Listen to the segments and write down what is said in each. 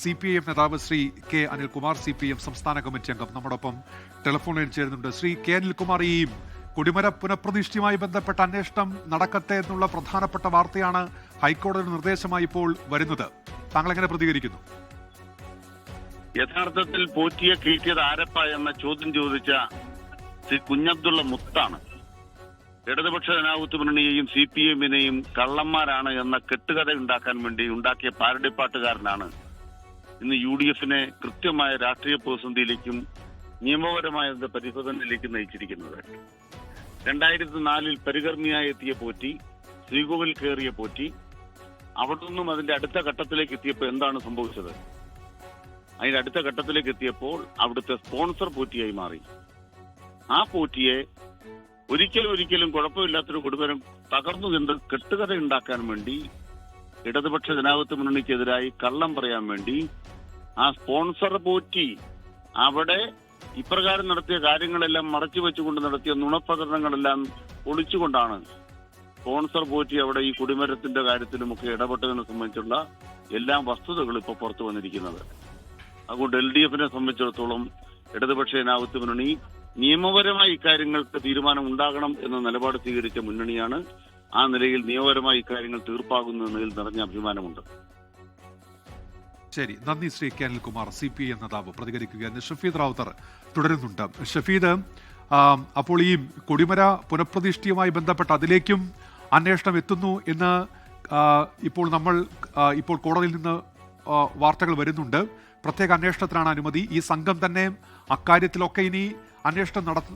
C P I M നേതാവ് Shri K Anilkumar C P M സംസ്ഥാന committee അംഗം. നമ്മോടൊപ്പം ടെലിഫോണിൽ ചേരുന്നുണ്ട്. ശ്രീ കെ അനിൽകുമാർ ഈ കുടിമര പുനഃപ്രതിഷ്ഠയുമായി ബന്ധപ്പെട്ട അന്വേഷണം നടക്കട്ടെ എന്നുള്ള പ്രധാനപ്പെട്ട വാർത്തയാണ് ഹൈക്കോടതിയുടെ നിർദ്ദേശമായി ഇപ്പോൾ വരുന്നത്. താങ്കൾ എങ്ങനെ പ്രതികരിക്കുന്നു? യഥാർത്ഥത്തിൽ പോറ്റിയെ കീറ്റിയത് ആരപ്പ എന്ന ചോദ്യം ചോദിച്ച ശ്രീ കുഞ്ഞബ്ദുള്ള മുത്താണ്. ഇടതുപക്ഷ ജനാധിപത്യ മുന്നണിയെയും സി പി എമ്മിനെയും കള്ളന്മാരാണ് എന്ന കെട്ടുകഥ ഉണ്ടാക്കാൻ വേണ്ടി ഉണ്ടാക്കിയ പാരടിപ്പാട്ടുകാരനാണ് ഇന്ന് യു ഡി എഫിനെ കൃത്യമായ രാഷ്ട്രീയ പ്രതിസന്ധിയിലേക്കും നിയമപരമായ പരിശോധനയിലേക്കും നയിച്ചിരിക്കുന്നത്. രണ്ടായിരത്തി നാലിൽ പരികർമ്മിയായി എത്തിയ പോറ്റി ശ്രീകോവിൽ കയറിയ പോറ്റി അവിടെ നിന്നും അതിന്റെ അടുത്ത ഘട്ടത്തിലേക്ക് എത്തിയപ്പോൾ എന്താണ് സംഭവിച്ചത്? അതിന്റെ അടുത്ത ഘട്ടത്തിലേക്ക് എത്തിയപ്പോൾ അവിടുത്തെ സ്പോൺസർ പോറ്റിയായി മാറി. ആ പോറ്റിയെ ഒരിക്കലും ഒരിക്കലും കുഴപ്പമില്ലാത്തൊരു കുടുംബം തകർന്നു നിന്ന് കെട്ടുകഥ ഉണ്ടാക്കാൻ വേണ്ടി ഇടതുപക്ഷ ജനാധിപത്യ മുന്നണിക്കെതിരായി കള്ളം പറയാൻ വേണ്ടി ആ സ്പോൺസർ പോറ്റി അവിടെ ഇപ്രകാരം നടത്തിയ കാര്യങ്ങളെല്ലാം മറച്ചു വെച്ചുകൊണ്ട് നടത്തിയ നുണപ്രകടനങ്ങളെല്ലാം ഒളിച്ചുകൊണ്ടാണ് സ്പോൺസർ പോറ്റി അവിടെ ഈ കുടിമരത്തിന്റെ കാര്യത്തിലുമൊക്കെ ഇടപെട്ടതിനെ സംബന്ധിച്ചുള്ള എല്ലാ വസ്തുതകളും ഇപ്പോൾ പുറത്തു വന്നിരിക്കുന്നത്. അതുകൊണ്ട് എൽ ഡി എഫിനെ സംബന്ധിച്ചിടത്തോളം ഇടതുപക്ഷ ജനാധിപത്യ മുന്നണി നിയമപരമായി ഇക്കാര്യങ്ങൾക്ക് തീരുമാനം ഉണ്ടാകണം എന്ന നിലപാട് സ്വീകരിച്ച മുന്നണിയാണ് ആ നിലയിൽ നിയമപരമായി ഇക്കാര്യങ്ങൾ തീർപ്പാകുന്ന നിലയിൽ നിറഞ്ഞ അഭിമാനമുണ്ട്. ശരി നന്ദി Shri K Anilkumar C P I നേതാവ്. പ്രതികരിക്കുകയാണ് ഷഫീദ് റാവുത്തർ തുടരുന്നുണ്ട്. ഷഫീദ് അപ്പോൾ ഈ കൊടിമര പുനഃപ്രതിഷ്ഠയുമായി ബന്ധപ്പെട്ട് അതിലേക്കും അന്വേഷണം എത്തുന്നു എന്ന് ഇപ്പോൾ നമ്മൾ ഇപ്പോൾ കോടതിയിൽ നിന്ന് വാർത്തകൾ വരുന്നുണ്ട്. പ്രത്യേക അന്വേഷണത്തിനാണ് അനുമതി. ഈ സംഘം തന്നെ അക്കാര്യത്തിലൊക്കെ ഇനി അന്വേഷണം നടത്ത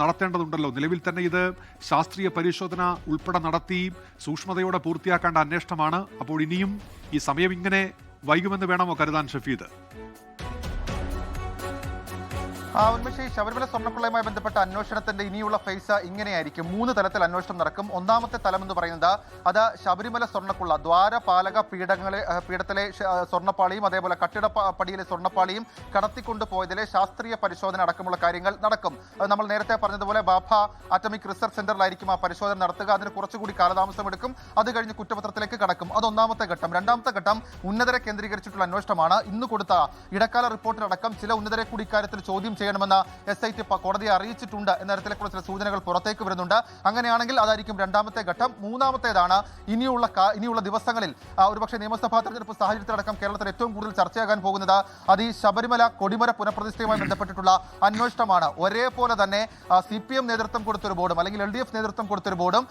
നടത്തേണ്ടതുണ്ടല്ലോ. നിലവിൽ തന്നെ ഇത് ശാസ്ത്രീയ പരിശോധന ഉൾപ്പെടെ നടത്തി സൂക്ഷ്മതയോടെ പൂർത്തിയാക്കേണ്ട അന്വേഷണമാണ്. അപ്പോൾ ഇനിയും ഈ സമയം ഇങ്ങനെ വൈകുമെന്ന് വേണമോ കരുതാൻ ഷഫീദ്? ഉന്മേഷ് ശബരിമല സ്വർണക്കൊള്ളയുമായി ബന്ധപ്പെട്ട അന്വേഷണത്തിന്റെ ഇനിയുള്ള ഫേസ് ഇങ്ങനെയായിരിക്കും. മൂന്ന് തലത്തിൽ അന്വേഷണം നടക്കും. ഒന്നാമത്തെ തലം എന്ന് പറയുന്നത് അത് ശബരിമല സ്വർണക്കുള്ള ദ്വാരപാലക പീഠങ്ങളെ പീഠത്തിലെ സ്വർണപ്പാളിയും അതേപോലെ കട്ടിട പടിയിലെ സ്വർണപ്പാളിയും കടത്തിക്കൊണ്ടു പോയതിലെ ശാസ്ത്രീയ പരിശോധന അടക്കമുള്ള കാര്യങ്ങൾ നടക്കും. നമ്മൾ നേരത്തെ പറഞ്ഞതുപോലെ ബാഫ അറ്റമിക് റിസർച്ച് സെന്ററിലായിരിക്കും ആ പരിശോധന നടത്തുക. അതിന് കുറച്ചുകൂടി കാലതാമസം എടുക്കും. അത് കഴിഞ്ഞ് കുറ്റപത്രത്തിലേക്ക് കടക്കും. അത് ഒന്നാമത്തെ ഘട്ടം. രണ്ടാമത്തെ ഘട്ടം ഉന്നതരെ കേന്ദ്രീകരിച്ചിട്ടുള്ള അന്വേഷണമാണ്. ഇന്ന് കൊടുത്ത ഇടക്കാല റിപ്പോർട്ടിലടക്കം ചില ഉന്നതരെ കൂടി ഇക്കാര്യത്തിൽ ചോദ്യം ചെയ്യണമെന്ന് എസ് ഐ ടി കോടതിയെ അറിയിച്ചിട്ടുണ്ട് എന്ന തരത്തിലുള്ള ചില സൂചനകൾ പുറത്തേക്ക് വരുന്നുണ്ട്. അങ്ങനെയാണെങ്കിൽ അതായിരിക്കും രണ്ടാമത്തെ ഘട്ടം. മൂന്നാമത്തേതാണ് ഇനിയുള്ള ഇനിയുള്ള ദിവസങ്ങളിൽ ഒരുപക്ഷെ നിയമസഭാ തെരഞ്ഞെടുപ്പ് സാഹചര്യത്തിലടക്കം കേരളത്തിൽ ഏറ്റവും കൂടുതൽ ചർച്ചയാകാൻ പോകുന്നത് അത് ഈ ശബരിമല കൊടിമര പുനഃപ്രതിഷ്ഠയുമായി ബന്ധപ്പെട്ടിട്ടുള്ള അന്വേഷണമാണ്. ഒരേപോലെ തന്നെ സി പി എം നേതൃത്വം കൊടുത്തൊരു ബോർഡും അല്ലെങ്കിൽ എൽ ഡി എഫ് നേതൃത്വം കൊടുത്തൊരു ബോർഡും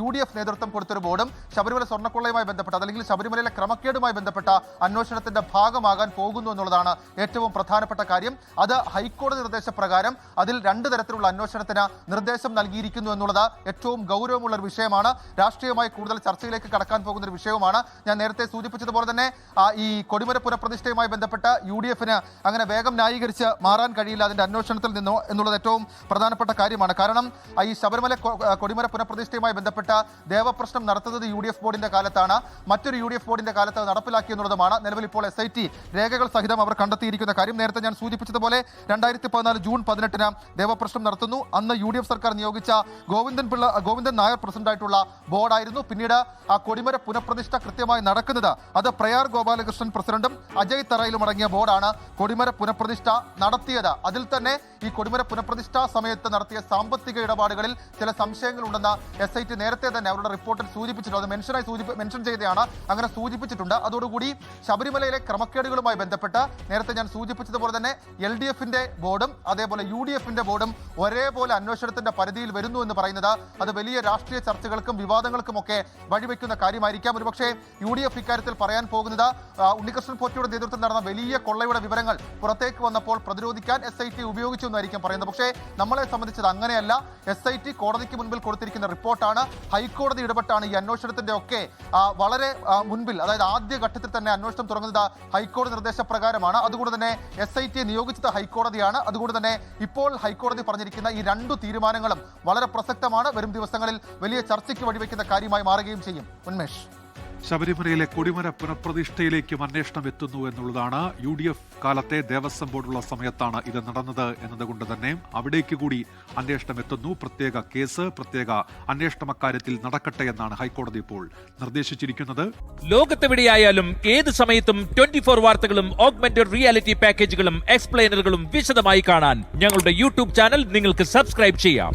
യു ഡി എഫ് നേതൃത്വം കൊടുത്തൊരു ബോർഡും ശബരിമല സ്വർണക്കൊള്ളയുമായി ബന്ധപ്പെട്ട അല്ലെങ്കിൽ ശബരിമലയിലെ ക്രമക്കേടുമായി ബന്ധപ്പെട്ട അന്വേഷണത്തിന്റെ ഭാഗമാകാൻ പോകുന്നു എന്നുള്ളതാണ് ഏറ്റവും പ്രധാനപ്പെട്ട കാര്യം. അത് ഹൈക്കോടതി നിർദ്ദേശപ്രകാരം അതിൽ രണ്ട് തരത്തിലുള്ള അന്വേഷണത്തിന് നിർദ്ദേശം നൽകിയിരിക്കുന്നു എന്നുള്ളത് ഏറ്റവും ഗൗരവമുള്ള ഒരു വിഷയമാണ്. രാഷ്ട്രീയമായി കൂടുതൽ ചർച്ചയിലേക്ക് കടക്കാൻ പോകുന്ന ഒരു വിഷയവുമാണ്. ഞാൻ നേരത്തെ സൂചിപ്പിച്ചതുപോലെ തന്നെ ഈ കൊടിമര പുനഃപ്രതിഷ്ഠയുമായി ബന്ധപ്പെട്ട് യു ഡി എഫിന് അങ്ങനെ വേഗം ന്യായീകരിച്ച് മാറാൻ കഴിയില്ല അതിന്റെ അന്വേഷണത്തിൽ നിന്നോ എന്നുള്ളത് ഏറ്റവും പ്രധാനപ്പെട്ട കാര്യമാണ്. കാരണം ഈ ശബരിമല കൊടിമര പുനഃപ്രതിഷ്ഠയുമായി ബന്ധപ്പെട്ട ദേവപ്രശ്നം നടത്തുന്നത് യു ഡി എഫ് ബോർഡിന്റെ കാലത്താണ്. മറ്റൊരു യു ഡി എഫ് ബോർഡിന്റെ കാലത്ത് നടപ്പിലാക്കി എന്നുള്ളതുമാണ് നിലവിൽ ഇപ്പോൾ എസ് ഐ ടി രേഖകൾ സഹിതം അവർ കണ്ടെത്തിയിരിക്കുന്ന കാര്യം നേരത്തെ ഞാൻ സൂചിപ്പിച്ചതുപോലെ രണ്ടായിരത്തി പതിനാല് ജൂൺ പതിനെട്ടിന് ദേവപ്രശ്നം നടത്തുന്നു. അന്ന് യു സർക്കാർ നിയോഗിച്ച ഗോവിന്ദൻ പിള്ള ഗോവിന്ദൻ നായർ പ്രസിഡന്റായിട്ടുള്ള ബോർഡായിരുന്നു. പിന്നീട് ആ കൊടിമര പുനഃപ്രതിഷ്ഠ കൃത്യമായി നടക്കുന്നത് അത് പ്രയാർ ഗോപാലകൃഷ്ണൻ പ്രസിഡന്റും അജയ് തറയിലും അടങ്ങിയ ബോർഡാണ് കൊടിമര പുനഃപ്രതിഷ്ഠ നടത്തിയത്. അതിൽ തന്നെ ഈ കൊടിമര പുനഃപ്രതിഷ്ഠാ സമയത്ത് നടത്തിയ സാമ്പത്തിക ഇടപാടുകളിൽ ചില സംശയങ്ങളുണ്ടെന്ന് എസ് ഐ ടി നേരത്തെ തന്നെ അവരുടെ റിപ്പോർട്ടിൽ സൂചിപ്പിച്ചിട്ടുണ്ട്. അത് മെൻഷനായി സൂചിപ്പി മെൻഷൻ ചെയ്തതാണ്. അങ്ങനെ സൂചിപ്പിച്ചിട്ടുണ്ട്. അതോടുകൂടി ശബരിമലയിലെ ക്രമക്കേടുകളുമായി ബന്ധപ്പെട്ട് നേരത്തെ ഞാൻ സൂചിപ്പിച്ചതുപോലെ തന്നെ എൽ ഡി എഫിന്റെ ബോർഡും അതേപോലെ യു ഡി എഫിന്റെ ബോർഡും ഒരേപോലെ അന്വേഷണത്തിന്റെ പരിധിയിൽ വരുന്നു എന്ന് പറയുന്നത് അത് വലിയ രാഷ്ട്രീയ ചർച്ചകൾക്കും വിവാദങ്ങൾക്കും ഒക്കെ വഴിവെക്കുന്ന കാര്യമായിരിക്കാം. ഒരുപക്ഷെ യു ഡി എഫ് ഇക്കാര്യത്തിൽ പറയാൻ പോകുന്നത് ഉണ്ണികൃഷ്ണൻ പോറ്റിയുടെ നേതൃത്വത്തിൽ നടന്ന വലിയ കൊള്ളയുടെ വിവരങ്ങൾ പുറത്തേക്ക് വന്നപ്പോൾ പ്രതിരോധിക്കാൻ എസ് ഐ ടി ഉപയോഗിച്ചു എന്നായിരിക്കും പറയുന്നത്. പക്ഷേ നമ്മളെ സംബന്ധിച്ചത് അങ്ങനെയല്ല. എസ് ഐ ടി കോടതിക്ക് മുൻപിൽ കൊടുത്തിരിക്കുന്ന റിപ്പോർട്ടാണ്. ഹൈക്കോടതി ഇടപെട്ടാണ് ഈ അന്വേഷണത്തിന്റെ ഒക്കെ വളരെ മുൻപിൽ അതായത് ആദ്യ ഘട്ടത്തിൽ തന്നെ അന്വേഷണം തുടങ്ങുന്നത് ഹൈക്കോടതി നിർദ്ദേശപ്രകാരമാണ്. അതുകൊണ്ട് തന്നെ എസ് ഐ ടി നിയോഗിച്ചത് ഹൈക്കോടതിയാണ്. അതുകൊണ്ട് തന്നെ ഇപ്പോൾ ഹൈക്കോടതി പറഞ്ഞിരിക്കുന്ന ഈ രണ്ടു തീരുമാനങ്ങളും വളരെ പ്രസക്തമാണ്. വരും ദിവസങ്ങളിൽ വലിയ ചർച്ചയ്ക്ക് വഴിവെക്കുന്ന കാര്യമായി മാറുകയും ചെയ്യും. ഉന്മേഷ്. ശബരിമലയിലെ കൊടിമര പുനഃപ്രതിഷ്ഠയിലേക്കും അന്വേഷണം എത്തുന്നു എന്നുള്ളതാണ് യു ഡി എഫ് കാലത്തെ ദേവസ്വം ബോർഡുള്ള സമയത്താണ് ഇത് നടന്നത് എന്നതുകൊണ്ട് തന്നെ അവിടേക്ക് കൂടി അന്വേഷണം എത്തുന്നു. പ്രത്യേക കേസ് പ്രത്യേക അന്വേഷണം അക്കാര്യത്തിൽ നടക്കട്ടെ എന്നാണ് ഹൈക്കോടതി ഇപ്പോൾ നിർദ്ദേശിച്ചിരിക്കുന്നത്. ലോകത്തെവിടെയായാലും ഏത് സമയത്തും ട്വന്റി ഫോർ വാർത്തകളും ഓഗ്മെന്റഡ് റിയാലിറ്റി പാക്കേജുകളും എക്സ്പ്ലെയിനറുകളും വിശദമായി കാണാൻ ഞങ്ങളുടെ യൂട്യൂബ് ചാനൽ നിങ്ങൾക്ക് സബ്സ്ക്രൈബ് ചെയ്യാം.